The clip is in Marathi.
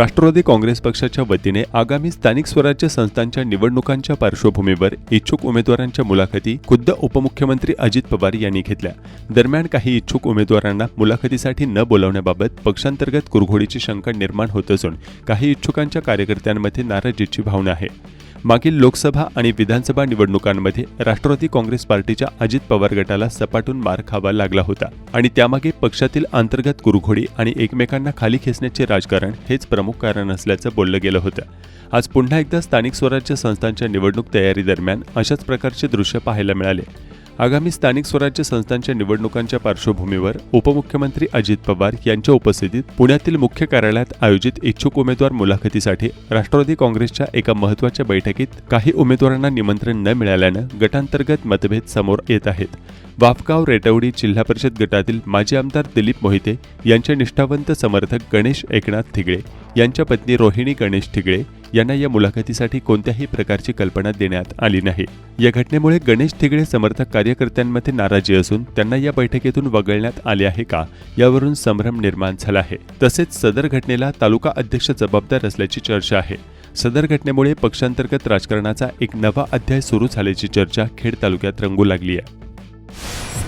राष्ट्रवादी काँग्रेस पक्षाच्या वतीने आगामी स्थानिक स्वराज्य संस्थांच्या निवडणुकांच्या पार्श्वभूमीवर इच्छुक उमेदवारांच्या मुलाखती खुद्द उपमुख्यमंत्री अजित पवार यांनी घेतल्या. दरम्यान काही इच्छुक उमेदवारांना मुलाखतीसाठी न बोलावण्याबाबत पक्षांतर्गत कुरघोडीची शंका निर्माण होत असून काही इच्छुकांच्या कार्यकर्त्यांमध्ये नाराजीची भावना आहे. मागील लोकसभा आणि विधानसभा निवडणुकांमध्ये राष्ट्रवादी काँग्रेस पार्टीच्या अजित पवार गटाला सपाटून मार खावा लागला होता आणि त्यामागे पक्षातील अंतर्गत कुरघोडी आणि एकमेकांना खाली खेचण्याचे राजकारण हेच प्रमुख कारण असल्याचं बोललं गेलं होतं. आज पुन्हा एकदा स्थानिक स्वराज्य संस्थांच्या निवडणूक तयारी दरम्यान अशाच प्रकारचे दृश्य पाहायला मिळाले. आगामी स्थानिक स्वराज्य संस्थांच्या निवडणुकांच्या पार्श्वभूमीवर उपमुख्यमंत्री अजित पवार यांच्या उपस्थितीत पुण्यातील मुख्य कार्यालयात आयोजित इच्छुक उमेदवार मुलाखतीसाठी राष्ट्रवादी काँग्रेसच्या एका महत्त्वाच्या बैठकीत काही उमेदवारांना निमंत्रण न मिळाल्यानं गटांतर्गत मतभेद समोर येत आहेत. वाफगाव रेटवडी जिल्हा परिषद गटातील माजी आमदार दिलीप मोहिते यांचे निष्ठावंत समर्थक गणेश एकनाथ थिगळे यांच्या पत्नी रोहिणी गणेश ठिगळे यांना या मुलाखतीसाठी कोणत्याही प्रकारची कल्पना देण्यात आली नाही. या घटनेमुळे गणेश ठिगळे समर्थक कार्यकर्त्यांमध्ये नाराजी असून त्यांना या बैठकीतून वगळण्यात आले आहे का यावरून संभ्रम निर्माण झाला आहे. तसेच सदर घटनेला तालुका अध्यक्ष जबाबदार असल्याची चर्चा आहे. सदर घटनेमुळे पक्षांतर्गत राजकारणाचा एक नवा अध्याय सुरू झाल्याची चर्चा खेड तालुक्यात रंगू लागली आहे.